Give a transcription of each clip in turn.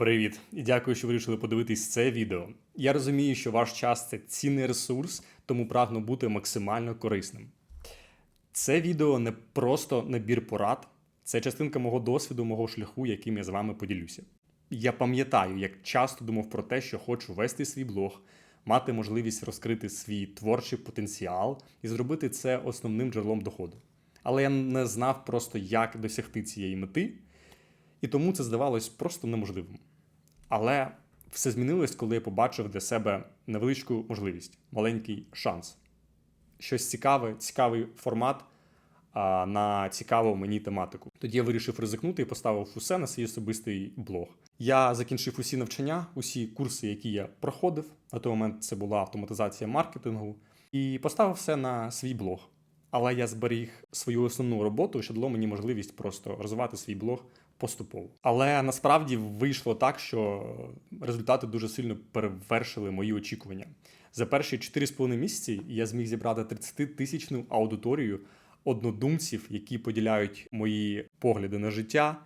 Привіт і дякую, що вирішили подивитись це відео. Я розумію, що ваш час це цінний ресурс, тому прагну бути максимально корисним. Це відео не просто набір порад, це частинка мого досвіду, мого шляху, яким я з вами поділюся. Я пам'ятаю, як часто думав про те, що хочу вести свій блог, мати можливість розкрити свій творчий потенціал і зробити це основним джерелом доходу. Але я не знав просто, як досягти цієї мети, і тому це здавалось просто неможливим. Але все змінилось, коли я побачив для себе невеличку можливість, маленький шанс. Щось цікаве, цікавий формат а, на цікаву мені тематику. Тоді я вирішив ризикнути і поставив усе на свій особистий блог. Я закінчив усі навчання, усі курси, які я проходив. На той момент це була автоматизація маркетингу, і поставив все на свій блог. Але я зберіг свою основну роботу, що дало мені можливість просто розвивати свій блог поступово. Але насправді вийшло так, що результати дуже сильно перевершили мої очікування. За перші 4,5 місяці я зміг зібрати 30-тисячну аудиторію однодумців, які поділяють мої погляди на життя,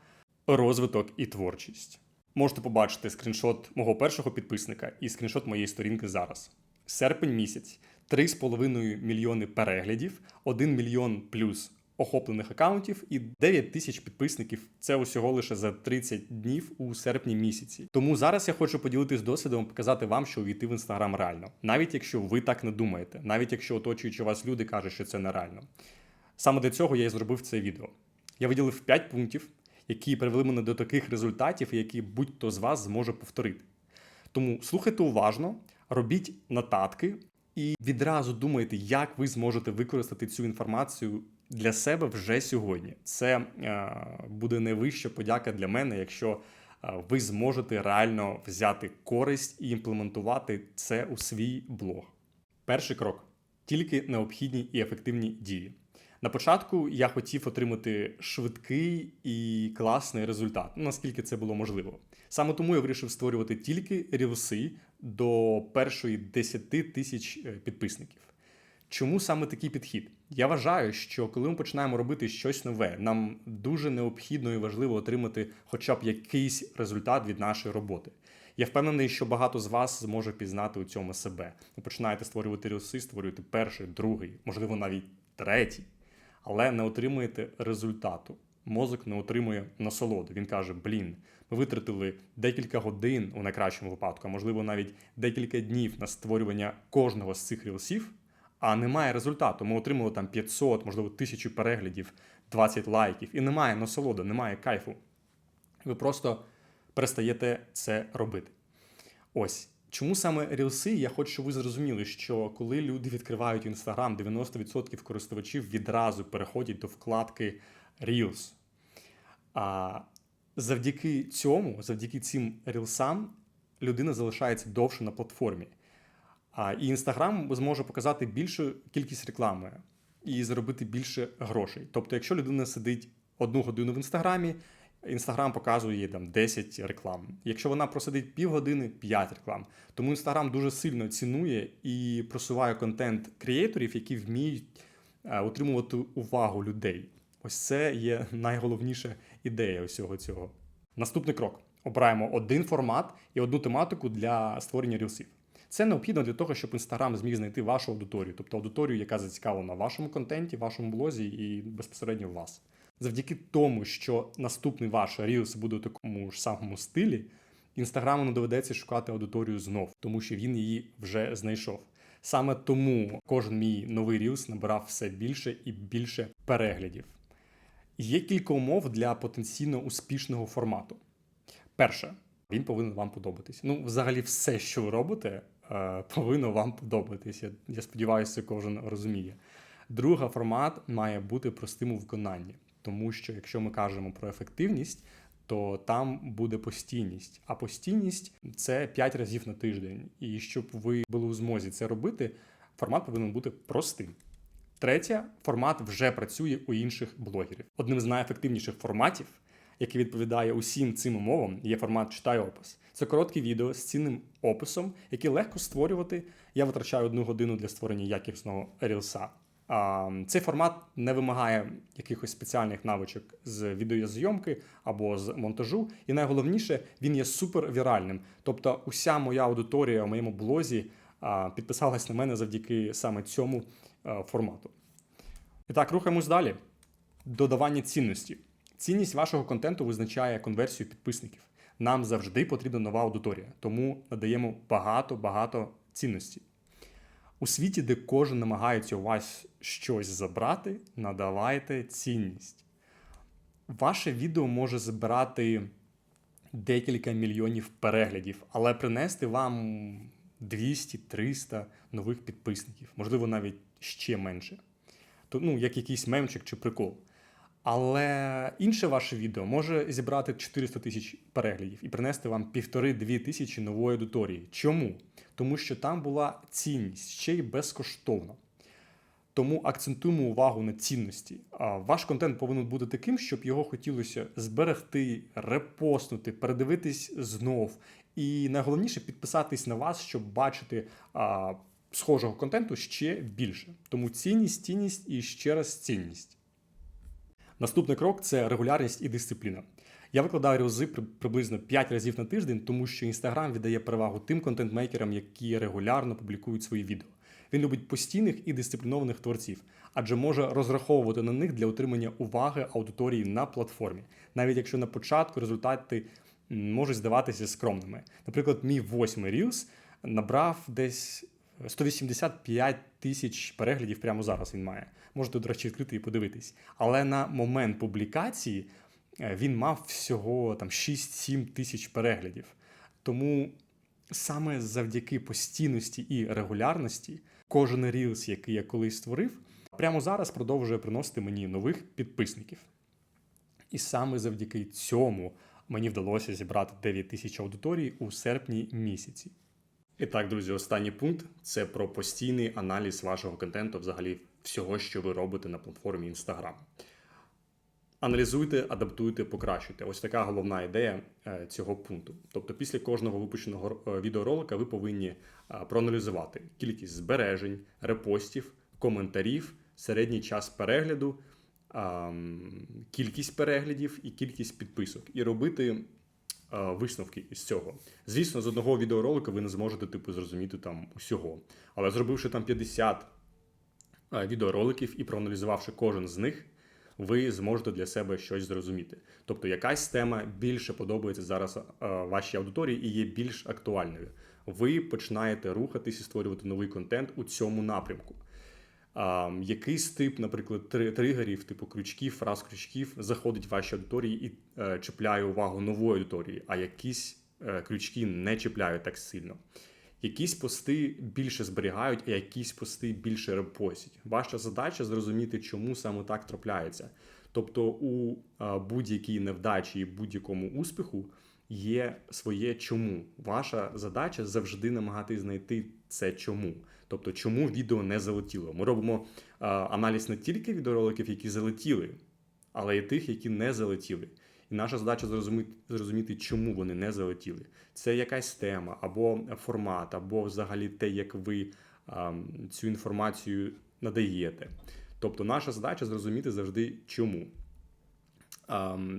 розвиток і творчість. Можете побачити скріншот мого першого підписника і скріншот моєї сторінки зараз. Серпень місяць 3,5 мільйони переглядів, 1 мільйон плюс охоплених акаунтів і 9 тисяч підписників. Це усього лише за 30 днів у серпні місяці. Тому зараз я хочу поділитись досвідом, показати вам, що увійти в інстаграм реально, навіть якщо ви так не думаєте, навіть якщо оточуючи вас люди кажуть, що це нереально. Саме для цього я і зробив це відео. Я виділив 5 пунктів, які привели мене до таких результатів, які будь-хто з вас зможе повторити. Тому слухайте уважно, робіть нотатки і відразу думайте, як ви зможете використати цю інформацію для себе вже сьогодні. Це е, буде найвища подяка для мене, якщо е, ви зможете реально взяти користь і імплементувати це у свій блог. Перший крок тільки необхідні і ефективні дії. На початку я хотів отримати швидкий і класний результат, наскільки це було можливо. Саме тому я вирішив створювати тільки рілси до першої 10 тисяч е, підписників. Чому саме такий підхід? Я вважаю, що коли ми починаємо робити щось нове, нам дуже необхідно і важливо отримати хоча б якийсь результат від нашої роботи. Я впевнений, що багато з вас зможе пізнати у цьому себе. Ви починаєте створювати рілси, створюєте перший, другий, можливо, навіть третій, але не отримуєте результату. Мозок не отримує насолоду. Він каже: Блін, ми витратили декілька годин у найкращому випадку, а можливо навіть декілька днів на створювання кожного з цих рілсів а немає результату. Ми отримали там 500, можливо, тисячу переглядів, 20 лайків, і немає насолоди, немає кайфу. Ви просто перестаєте це робити. Ось. Чому саме рілси? Я хочу, щоб ви зрозуміли, що коли люди відкривають Instagram, 90% користувачів відразу переходять до вкладки Reels. А завдяки цьому, завдяки цим рілсам, людина залишається довше на платформі. А і Інстаграм зможе показати більшу кількість реклами і заробити більше грошей. Тобто, якщо людина сидить одну годину в інстаграмі, інстаграм показує їй там 10 реклам. Якщо вона просидить півгодини, 5 реклам. Тому інстаграм дуже сильно цінує і просуває контент креаторів, які вміють утримувати е, увагу людей. Ось це є найголовніша ідея усього цього. Наступний крок: обираємо один формат і одну тематику для створення рілсів. Це необхідно для того, щоб Інстаграм зміг знайти вашу аудиторію, тобто аудиторію, яка зацікавлена в вашому контенті, вашому блозі і безпосередньо в вас. Завдяки тому, що наступний ваш Reels буде у такому ж самому стилі, інстаграму не доведеться шукати аудиторію знов, тому що він її вже знайшов. Саме тому кожен мій новий Reels набирав все більше і більше переглядів. Є кілька умов для потенційно успішного формату. Перше, він повинен вам подобатись. Ну, взагалі, все, що ви робите, Е, повинно вам подобатися. Я сподіваюся, кожен розуміє. Друга формат має бути простим у виконанні, тому що якщо ми кажемо про ефективність, то там буде постійність. А постійність це 5 разів на тиждень. І щоб ви були у змозі це робити, формат повинен бути простим. Третє, формат вже працює у інших блогерів. Одним з найефективніших форматів який відповідає усім цим умовам, є формат читай опис. Це коротке відео з цінним описом, який легко створювати. Я витрачаю одну годину для створення якісного рілса. Цей формат не вимагає якихось спеціальних навичок з відеозйомки або з монтажу. І найголовніше, він є супер віральним. Тобто, уся моя аудиторія у моєму блозі підписалась на мене завдяки саме цьому формату. І так, рухаємось далі. Додавання цінності. Цінність вашого контенту визначає конверсію підписників. Нам завжди потрібна нова аудиторія, тому надаємо багато-багато цінності. У світі, де кожен намагається у вас щось забрати, надавайте цінність. Ваше відео може збирати декілька мільйонів переглядів, але принести вам 200-300 нових підписників, можливо, навіть ще менше. То, ну, як якийсь мемчик чи прикол. Але інше ваше відео може зібрати 400 тисяч переглядів і принести вам півтори-дві тисячі нової аудиторії. Чому? Тому що там була цінність ще й безкоштовно. Тому акцентуємо увагу на цінності. Ваш контент повинен бути таким, щоб його хотілося зберегти, репостнути, передивитись знов. І найголовніше підписатись на вас, щоб бачити а, схожого контенту ще більше. Тому цінність, цінність і ще раз цінність. Наступний крок це регулярність і дисципліна. Я викладаю рілзи приблизно 5 разів на тиждень, тому що Instagram віддає перевагу тим контент-мейкерам, які регулярно публікують свої відео. Він любить постійних і дисциплінованих творців, адже може розраховувати на них для отримання уваги аудиторії на платформі, навіть якщо на початку результати можуть здаватися скромними. Наприклад, мій восьмий Reels набрав десь 185 тисяч переглядів прямо зараз він має. Можете, до речі, відкрити і подивитись. Але на момент публікації е, він мав всього там 6-7 тисяч переглядів. Тому саме завдяки постійності і регулярності кожен рілс, який я колись створив, прямо зараз продовжує приносити мені нових підписників. І саме завдяки цьому мені вдалося зібрати 9 тисяч аудиторій у серпні місяці. І так, друзі, останній пункт це про постійний аналіз вашого контенту, взагалі всього, що ви робите на платформі Instagram. Аналізуйте, адаптуйте, покращуйте. Ось така головна ідея е, цього пункту. Тобто, після кожного випущеного е, відеоролика ви повинні е, проаналізувати кількість збережень, репостів, коментарів, середній час перегляду, кількість переглядів і кількість підписок, і робити висновки із цього. Звісно, з одного відеоролика ви не зможете типу зрозуміти там усього. Але зробивши там 50 відеороликів і проаналізувавши кожен з них, ви зможете для себе щось зрозуміти. Тобто, якась тема більше подобається зараз вашій аудиторії і є більш актуальною. Ви починаєте рухатись і створювати новий контент у цьому напрямку. Якийсь тип, наприклад, тригерів, типу крючків, фраз крючків, заходить в ваші аудиторії і е, чіпляє увагу нової аудиторії, а якісь е, крючки не чіпляють так сильно. Якісь пости більше зберігають, а якісь пости більше репостять. Ваша задача зрозуміти, чому саме так трапляється. Тобто, у будь-якій невдачі і будь-якому успіху є своє чому. Ваша задача завжди намагатись знайти це чому. Тобто, чому відео не залетіло. Ми робимо аналіз не тільки відеороликів, які залетіли, але й тих, які не залетіли. І наша задача зрозуміти, зрозуміти, чому вони не залетіли. Це якась тема, або формат, або взагалі те, як ви а, цю інформацію надаєте. Тобто, наша задача зрозуміти завжди, чому.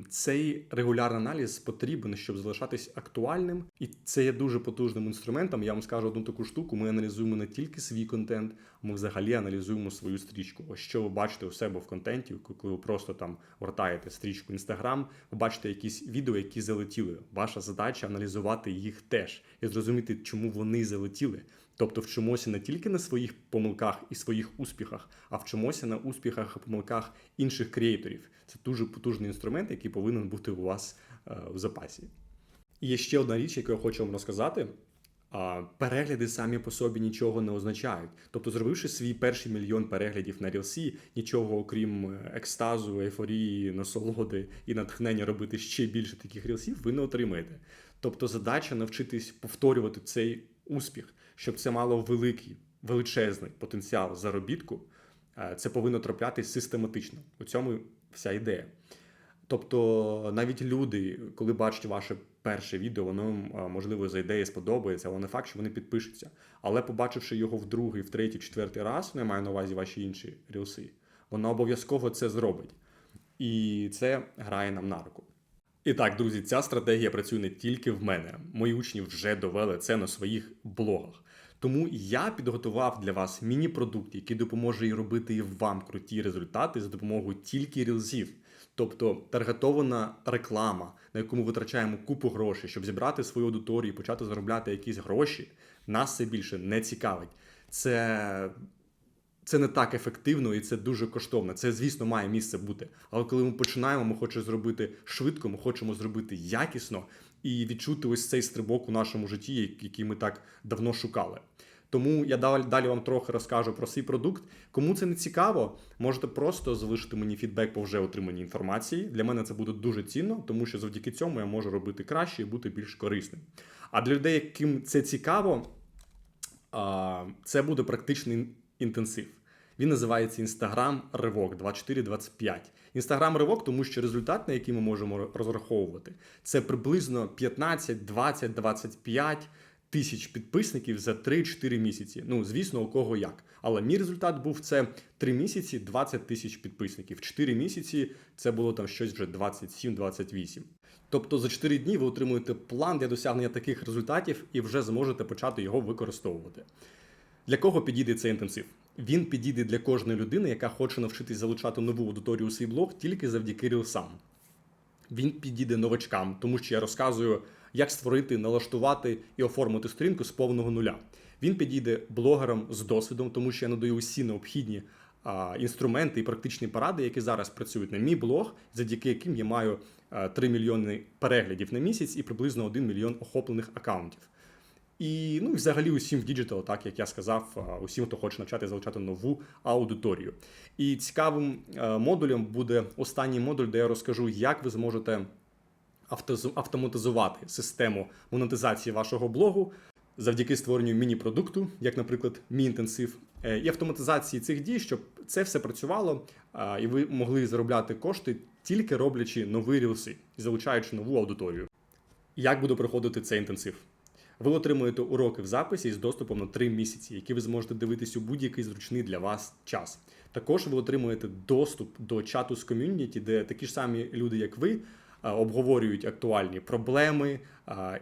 Цей регулярний аналіз потрібен, щоб залишатись актуальним, і це є дуже потужним інструментом. Я вам скажу одну таку штуку: ми аналізуємо не тільки свій контент, ми взагалі аналізуємо свою стрічку. Ось що ви бачите у себе в контенті, коли ви просто там гортаєте стрічку Instagram, ви бачите якісь відео, які залетіли. Ваша задача аналізувати їх теж і зрозуміти, чому вони залетіли. Тобто вчимося не тільки на своїх помилках і своїх успіхах, а вчимося на успіхах і помилках інших креаторів. Це дуже потужний інструмент, який повинен бути у вас е, в запасі. І є ще одна річ, яку я хочу вам розказати. Перегляди самі по собі нічого не означають. Тобто, зробивши свій перший мільйон переглядів на Рілсі, нічого окрім е, екстазу, ейфорії, насолоди і натхнення робити ще більше таких рілсів, ви не отримаєте. Тобто, задача навчитись повторювати цей успіх щоб це мало великий, величезний потенціал заробітку, е, це повинно траплятись систематично. У цьому вся ідея. Тобто навіть люди, коли бачать ваше перше відео, воно можливо зайде і сподобається, але не факт, що вони підпишуться. Але побачивши його в другий, в третій, четвертий раз, ну я маю на увазі ваші інші рілси, воно обов'язково це зробить. І це грає нам на руку. І так, друзі, ця стратегія працює не тільки в мене. Мої учні вже довели це на своїх блогах. Тому я підготував для вас міні-продукт, який допоможе і робити вам круті результати за допомогою тільки рілзів. Тобто таргетована реклама, на яку ми витрачаємо купу грошей, щоб зібрати свою аудиторію і почати заробляти якісь гроші, нас це більше не цікавить. Це це не так ефективно і це дуже коштовно. Це, звісно, має місце бути. Але коли ми починаємо, ми хочемо зробити швидко, ми хочемо зробити якісно і відчути ось цей стрибок у нашому житті, який ми так давно шукали. Тому я далі, вам трохи розкажу про свій продукт. Кому це не цікаво, можете просто залишити мені фідбек по вже отриманій інформації. Для мене це буде дуже цінно, тому що завдяки цьому я можу робити краще і бути більш корисним. А для людей, яким це цікаво, це буде практичний інтенсив. Він називається Instagram Ривок 2425. Інстаграм Ривок, тому що результат, на який ми можемо розраховувати, це приблизно 15, 20, 25 тисяч підписників за 3-4 місяці. Ну, звісно, у кого як. Але мій результат був це 3 місяці, 20 тисяч підписників. 4 місяці це було там щось вже 27-28. Тобто за 4 дні ви отримуєте план для досягнення таких результатів і вже зможете почати його використовувати. Для кого підійде цей інтенсив? Він підійде для кожної людини, яка хоче навчитись залучати нову аудиторію у свій блог тільки завдяки рілсам. Він підійде новачкам, тому що я розказую, як створити, налаштувати і оформити сторінку з повного нуля. Він підійде блогерам з досвідом, тому що я надаю усі необхідні а, інструменти і практичні поради, які зараз працюють на мій блог, завдяки яким я маю а, 3 мільйони переглядів на місяць і приблизно 1 мільйон охоплених акаунтів. І ну, і взагалі усім в діджитал, так як я сказав, усім, хто хоче навчати залучати нову аудиторію. І цікавим е, модулем буде останній модуль, де я розкажу, як ви зможете автоматизувати систему монетизації вашого блогу завдяки створенню міні-продукту, як, наприклад, мій інтенсив, е, і автоматизації цих дій, щоб це все працювало, і ви могли заробляти кошти тільки роблячи нові рілси і залучаючи нову аудиторію. Як буде проходити цей інтенсив? Ви отримуєте уроки в записі з доступом на 3 місяці, які ви зможете дивитись у будь-який зручний для вас час. Також ви отримуєте доступ до чату з ком'юніті, де такі ж самі люди, як ви, обговорюють актуальні проблеми,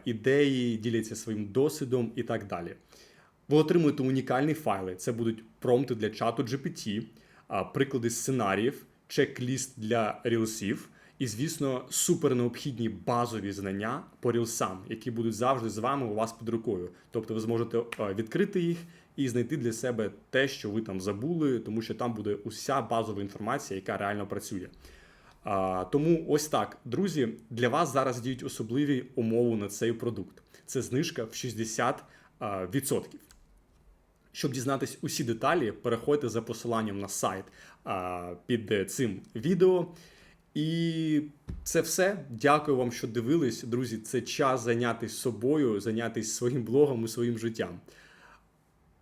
ідеї, діляться своїм досвідом і так далі. Ви отримуєте унікальні файли. Це будуть промпти для чату GPT, приклади сценаріїв, чек-ліст для рілсів. І, звісно, супер необхідні базові знання по рілсам, які будуть завжди з вами у вас під рукою. Тобто ви зможете е, відкрити їх і знайти для себе те, що ви там забули, тому що там буде уся базова інформація, яка реально працює. А, тому ось так, друзі, для вас зараз діють особливі умови на цей продукт. Це знижка в 60%. а, відсотків. Щоб дізнатись усі деталі, переходьте за посиланням на сайт а, під е, цим відео. І це все. Дякую вам, що дивились. Друзі, це час зайнятися собою, зайнятися своїм блогом і своїм життям.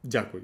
Дякую.